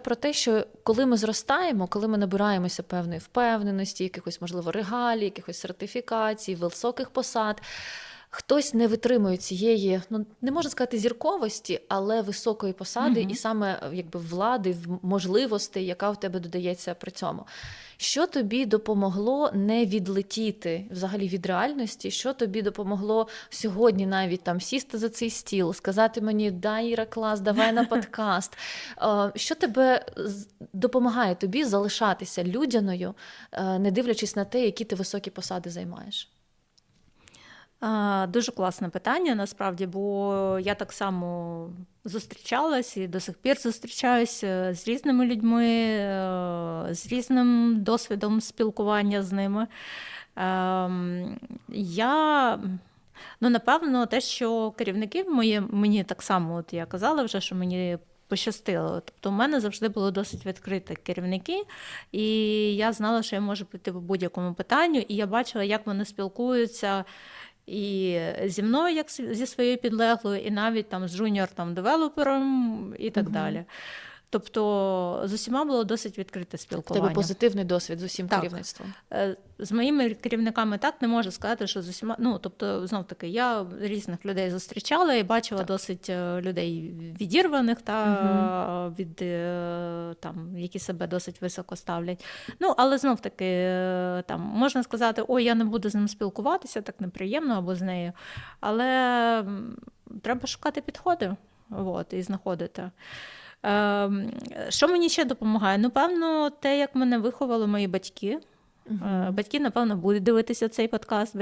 про те, що коли ми зростаємо, коли ми набираємося певної впевненості, якихось, можливо, регалій, якихось сертифікацій, високих посад. Хтось не витримує цієї, ну не можна сказати зірковості, але високої посади, Мгм. і саме якби влади, можливостей, яка в тебе додається при цьому. Що тобі допомогло не відлетіти взагалі від реальності? Що тобі допомогло сьогодні навіть там сісти за цей стіл, сказати мені дай Іра клас, давай на подкаст. Е, Що тебе допомагає тобі залишатися людяною, е, не дивлячись на те, які ти високі посади займаєш? Дуже класне питання насправді, бо я так само зустрічалась і до сих пір зустрічаюся з різними людьми, е, з різним досвідом спілкування з ними. Ем, Я, ну, напевно, те, що керівники мої, мені так само, от я казала вже, що мені пощастило. Тобто, у мене завжди були досить відкриті керівники, і я знала, що я можу піти по будь-якому питанню, і я бачила, як вони спілкуються. І зі мною, як зі своєю підлеглою, і навіть там з джуніор там девелопером і так Мгм. далі. Тобто з усіма було досить відкрите В тебе позитивний досвід з усім Так. керівництвом. Е, З моїми керівниками так не можу сказати, що з усіма. Ну тобто, знов таки, я різних людей зустрічала і бачила Так. досить е, людей відірваних та від е, там, які себе досить високо ставлять. Ну, але знов таки, там можна сказати, ой, я не буду з ним спілкуватися, так неприємно або з нею. Але треба шукати підходи от, і знаходити. Ем, Що мені ще допомагає? Ну, певно, те, як мене виховали мої батьки. Е, Батьки, напевно, будуть дивитися цей подкаст.